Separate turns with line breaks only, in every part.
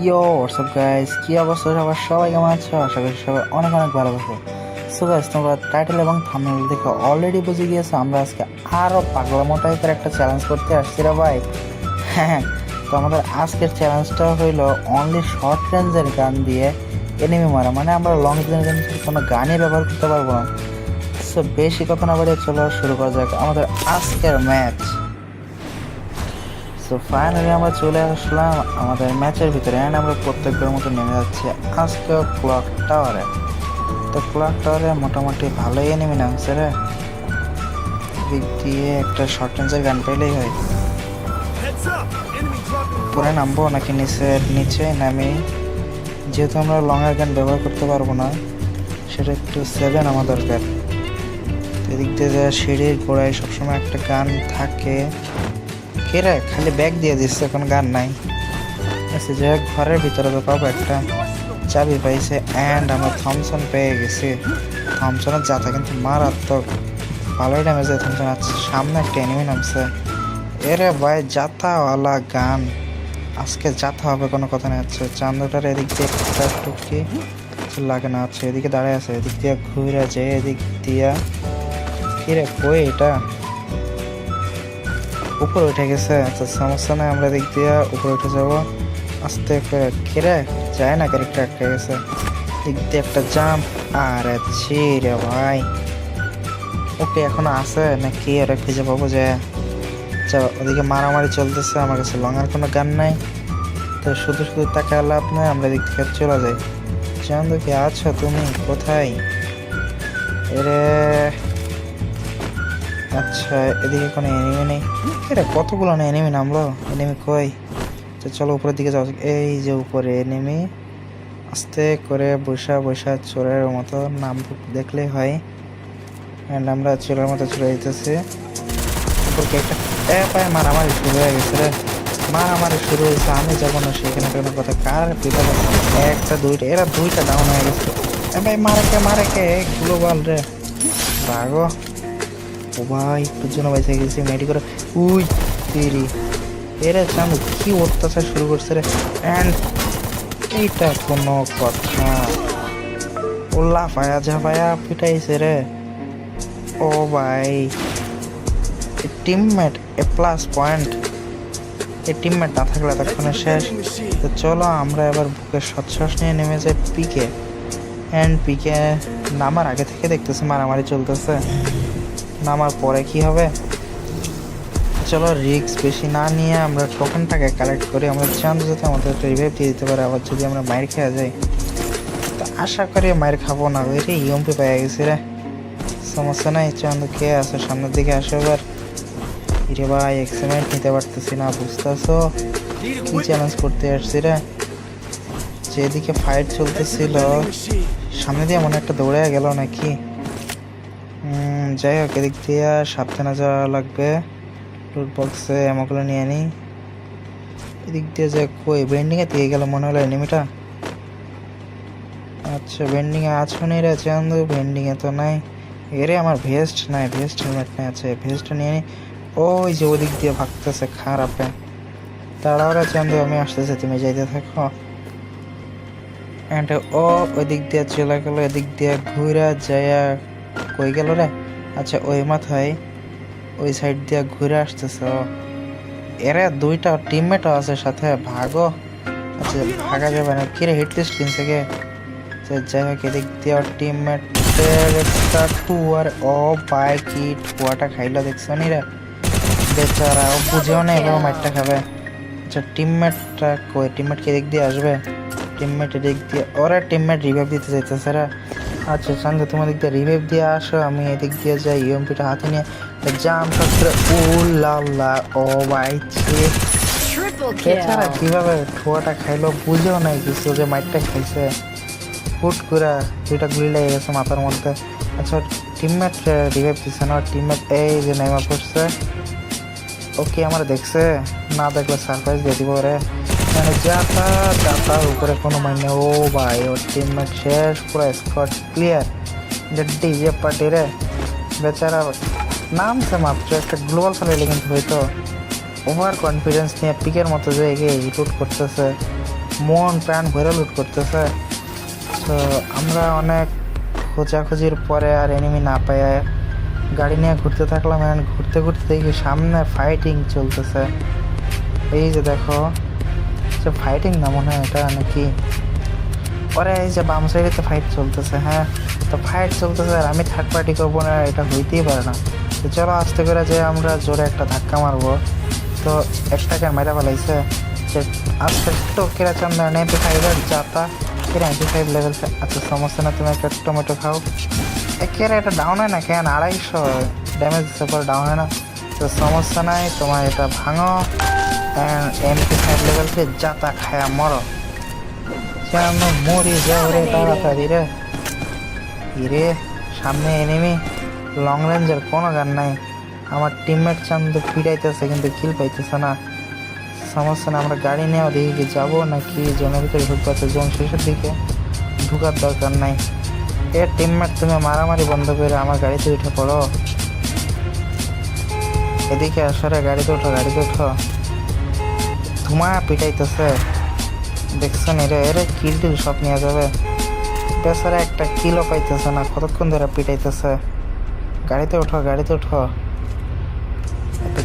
ইয়ো WhatsApp guys কি অবস্থা? সবার সবাই কেমন আছো? আশা করি সবাই অনেক অনেক ভালো সো গাইস তোমরা টাইটেল এবং থাম্বনেল দেখে অলরেডি বুঝে গিয়েছো, আমরা আজকে আরও পাগলামো টাইপের একটা চ্যালেঞ্জ করতে আসছি রে ভাই। হ্যাঁ তো আমাদের আজকের চ্যালেঞ্জটা হইল অনলি শর্ট রেঞ্জের গান দিয়ে এনিমি মারা। মানে আমরা লং রেঞ্জের কোনো গানই ব্যবহার করতে পারব না। সো বেশি কথা না বাড়িয়ে চলো শুরু করা যাক আমাদের আজকের ম্যাচ সো ফাইনালি আমরা চলে আসলাম আমাদের ম্যাচের ভিতরে অ্যান্ড আমরা প্রত্যেকবার মতো নেমে যাচ্ছি আজকে ক্লক টাওয়ারে। তো ক্লক টাওয়ারে মোটামুটি ভালোই নেমে নামছে রে। দিক দিয়ে একটা শর্ট রেঞ্জের গান পেলেই হয়। পরে নামবো নাকি নিচে নিচে নামি? যেহেতু আমরা লংয়ের গান ব্যবহার করতে পারব না সেটা একটু সেভেন আমার দরকার। এদিক দিয়ে যা সিঁড়ির গোড়ায় সবসময় একটা গান থাকে। কে রে খালি ব্যাগ দিয়ে দিচ্ছে এখন গান নাই। আচ্ছা হোক, ঘরের ভিতরে তো পাবো একটা। চাবি পাইছে অ্যান্ড আমরা থমসন পেয়ে গেছি। থমসনের যাতা কিন্তু মারাত্মক। ভালোই ড্যামেজ থমসন আছে সামনে একটা এনিমি নামছে। এরে ভাই যাতাওয়ালা গান। আজকে যাতা হবে কোনো কথা নেই। আচ্ছা চান্দটার এদিক দিয়ে টুকি লাগে না। আছে এদিকে দাঁড়ায় আছে এদিক দিয়ে ঘুরে যে এদিক দিয়া। কিরে কই এটা? উপরে উঠে গেছে। আচ্ছা সমস্যা নাই, আমরা এদিক দিয়ে উপরে উঠে যাব। আস্তে কিরে যায় না ক্যারেক্টার আটকে গেছে। দিক দিয়ে একটা জাম্প আরে ছি রে ভাই। ওকে এখন আছে না কি ওরা খুঁজে পাবো যে। ওদিকে মারামারি চলতেছে, আমার কাছে লঙার কোনো গান নাই। তো শুধু শুধু টাকা লাভ নাই, আমরা থেকে চলে যাই। চান্দু কি আছো তুমি? কোথায়? এরে আচ্ছা এদিকে কোনো এনিমি নেই? এরে কতগুলো না এনিমি নামলো? এনিমি কই? তো চলো উপরের দিকে যাওয়া এই যে উপরে এনিমি আস্তে করে বৈশা বৈশা চোরের মতো নাম দেখলে হয়। অ্যান্ড আমরা চোরের মতো চলে যেতেছি উপরকে একটা এ মারামারি শুরু হয়ে গেছে রে। মারামারি শুরু হয়েছে। আমি যাব না সেখানে, কোনো কথা। কার পিতালে একটা, দুইটা, এরা দুইটা ডাউন হয়ে গেছে। ভাই, মারে কে মারে কে? গ্লোবাল রে। ভাগো ভাই একটুর জন্য বেঁচে গেছি মেডি করে। উই, তিরি। এরা চান্দু কি অত্যাচার শুরু করছে রে। অ্যান্ড এইটা কোনো কথা। ও লাফায়া ঝাপায়া পিটাইছে রে। ও ভাই। টিমমেট এ প্লাস পয়েন্ট এই টিমমেট না থাকলে এতক্ষণে শেষ। তো চলো আমরা এবার বুকের সচ্ছ্বাস নিয়ে নেমে যাই পিকে অ্যান্ড পিকে নামার আগে থেকে দেখতেছি মারামারি চলতেছে। নামার পরে কি হবে? চলো রিক্স বেশি না নিয়ে আমরা টোকেনটাকে কালেক্ট করি। আমরা চান্দ যাতে আমাদের একটা রিভাইভ দিয়ে দিতে পারে। আবার যদি আমরা মায়ের খেয়ে যাই, তো আশা করি মায়ের খাব না। রে ইউমপি পেয়ে গেছি রে। সমস্যা নাই, চান্দ কে আছে, সামনের দিকে আসে এবার। রে ভাই এক্সিমেন্ট নিতে পারতেছি না বুঝতে বুঝতেছো? কি চ্যালেঞ্জ করতে আসছি রে? যেদিকে ফাইট চলতেছিল, সামনে দিয়ে মনে একটা দৌড়ে গেল নাকি? যাই হোক, এদিক দিয়ে সাবধানে যাওয়া লাগবে। লুট বক্সে এমনগুলো নিয়ে নিই। এদিক দিয়ে যে কই বেন্ডিংয়ে দিয়ে গেল মনে হলো এনিমিটা আচ্ছা বেন্ডিংয়ে আছো নি রে চান্দু বেন্ডিংয়ে তো নাই। এরে আমার ভেস্ট নাই ভেস্ট হেলমেট নাই আছে ভেস্টটা নিয়ে নিই ওই যে ওদিক দিয়ে ভাগতেছে, খারাপে তাড়াও রে চান্দু আমি আসতেছি, তুমি যাইতে থাকো। অ্যান্ড ও ওই দিক দিয়ে চলে গেলো, এদিক দিয়ে ঘুরে যায় কই গেল রে? আচ্ছা ওই মাথায় ওই সাইড দিয়ে ঘুরে আসতেছে। এরা দুইটা টিমমেটও আছে সাথে, ভাগো। আচ্ছা ভাগা যাবে না। কিরে হিট লিস্ট কিনছে কে? তো যাই হোক, এদিক দিয়ে টিমমেটের একটা টুয়ার ও পায় কি টুয়াটা খাইলো, দেখছ নি রে? বেচারা, ও বুঝেও না এবার মাইটটা খাবে। আচ্ছা টিমমেটটা কই? টিমমেট কি দিক দিয়ে আসবে? টিমমেট এদিক দিয়ে ওরা টিমমেট রিভাইভ দিতে চাইতেছে আচ্ছা সঙ্গে তোমার দিক দিয়ে রিভাইভ দিয়ে আসো আমি এদিক দিয়ে যাই ইউএমপিটা হাতে নিয়ে। জাম করে ও লাল্লা ও ভাই এছাড়া. কীভাবে ঠোয়াটা খাইলো বুঝেও নাই কিছু যে মাইটটা খাইছে ফুট করে দুইটা গুলি লেগে গেছে মাথার মধ্যে। আচ্ছা টিমমেট রিভাইভ দিচ্ছে না? টিমমেট এই যে নেমা পড়ছে ওকে আমার দেখছে? না দেখলে সারপ্রাইজ দিয়ে দিব রে মানে যাতা যাতা উপরে কোনো মানে ও ভাই, ওর টিমমেট শেষ, পুরো স্কট ক্লিয়ার ডিজে পার্টি রে, বেচারা নামছে মাত্র, একটা গ্লোবাল ফেলে কিন্তু হয়তো। ওভার কনফিডেন্স নিয়ে পিকের মতো যে এগিয়ে রিক্রুট করতেছে, মন প্রাণ ভরে লুট করতেছে। তো আমরা অনেক খোঁজাখুঁজির পরে আর এনিমি না পেয়ে গাড়ি নিয়ে ঘুরতে থাকলাম, and ঘুরতে ঘুরতে দেখি সামনে ফাইটিং চলতেছে। এই যে দেখো যে ফাইটিং না মনে হয়, এটা নাকি পরে এই যে বাম সাইডে তো ফাইট চলতেছে হ্যাঁ? তো ফাইট চলতেছে আর আমি থার্ড পার্টি করব না, এটা হইতেই পারে না। তো চলো আস্তে করে যে আমরা জোরে একটা ধাক্কা মারবো। তো একটাকে মেরা ফেলাইছে, যে আস্তে একটু কেরা চন্দ্র নাইনটি ফাইভের কেরা নাইনটি ফাইভ লেভেল আচ্ছা সমস্যা না তুমি একটা টমেটো খাও। এ কেরা এটা ডাউন হয় না কেন? আড়াইশো ড্যামেজ পরে ডাউন হয় না। তো সমস্যা নাই তোমার এটা ভাঙো। এমপি ফাইভ লেভেলকে যাতা খায়া মরো। যেন মরি যাও রে তাড়াতাড়ি রে। ইরে সামনে এনিমি লং রেঞ্জের কোনো গান নাই। আমার টিমমেট চান্দ পিড়াইতেছে কিন্তু কিল পাইতেছে না। সমস্যা না, আমরা গাড়ি নিয়েও দেখি কি যাব নাকি জোনের ভিতরে ঢুকতে জোন শেষের দিকে? ঢুকার দরকার নাই। এ টিমমেট তুমি মারামারি বন্ধ করে আমার গাড়িতে উঠে পড়ো। এদিকে আসরে গাড়িতে উঠো গাড়িতে উঠো ধুমা পিটাইতেছে। দেখছেন, এরা এরা কিল টিল সব নিয়ে যাবে। বেচারা একটা কিলও পাইতেছে না, কতক্ষণ ধরে পিটাইতেছে? গাড়িতে ওঠো, গাড়িতে একটা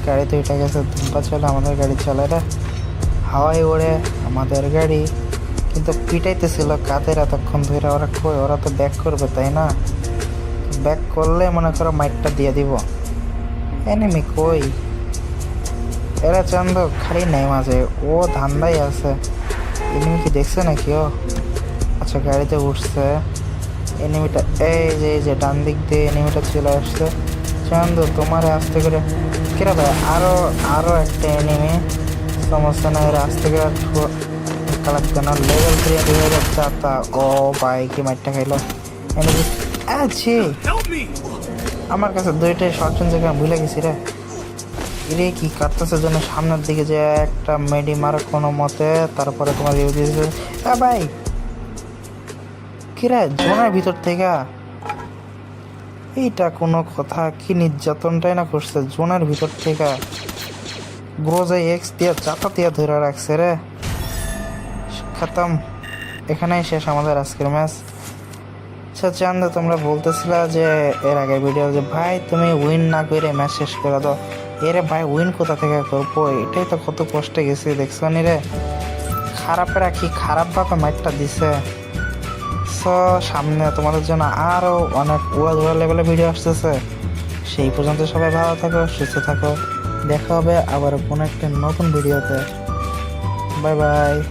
গাড়িতে উঠে গেছে, ধুম্পা চলে, আমাদের গাড়ি চলে রে। হাওয়াই ওড়ে আমাদের গাড়ি। কিন্তু পিটাইতেছিল কাদের এতক্ষণ ধরে? ওরা কই? ওরা তো ব্যাক করবে, তাই না? ব্যাক করলে মনে করো মাইকটা দিয়ে দিব। এনিমি কই? এরা চন্দ খালি নেই মাঝে ও ধান্দাই আছে। এনিমি কি দেখছে নাকি ও? আচ্ছা গাড়িতে উঠছে। এনিমিটা এই যে এই যে ডান দিক দিয়ে এনিমিটা চলে আসছে। চান্দু তোমার আস্তে করে কিরা ভাই আরও আরও একটা এনিমি সমস্যা নাই এরা আস্তে করে ধাক্কা না লেভেল থ্রি দুই হাজার চারটা ও ভাই কি মাইটটা খাইলো। এনিমি আছে আমার কাছে দুইটাই শর্ট আমি ভুলে গেছি রে। রে কি কাটতেছে জন্য সামনের দিকে যে একটা মেডি মারো কোনো মতে তারপরে তোমার রিভিউ দিয়েছে এ ভাই, কিরে, জোনের ভিতর থেকে? এইটা কোনো কথা, কি নির্যাতনটাই না করছে জোনের ভিতর থেকে? গ্রোজে এক্স দিয়ে চাতা দিয়ে ধরে রাখছে রে। খতম। এখানেই শেষ আমাদের আজকের ম্যাচ। আচ্ছা চান্দ, তোমরা বলতেছিলা যে এর আগে ভিডিও যে, ভাই, তুমি উইন না করে ম্যাচ শেষ করে দাও। এরে ভাই, উইন কোথা থেকে করব? এটাই তো কত কষ্টে গেছি, দেখছ নি রে? খারাপেরা কি খারাপ ভাবে ম্যাচটা দিছে? সো, সামনে তোমাদের জন্য আরও অনেক উড়া ধুরা লেভেলে ভিডিও আসতেছে। সেই পর্যন্ত সবাই ভালো থাকো, সুস্থ থাকো। দেখা হবে আবার কোনো একটা নতুন ভিডিওতে বাই বাই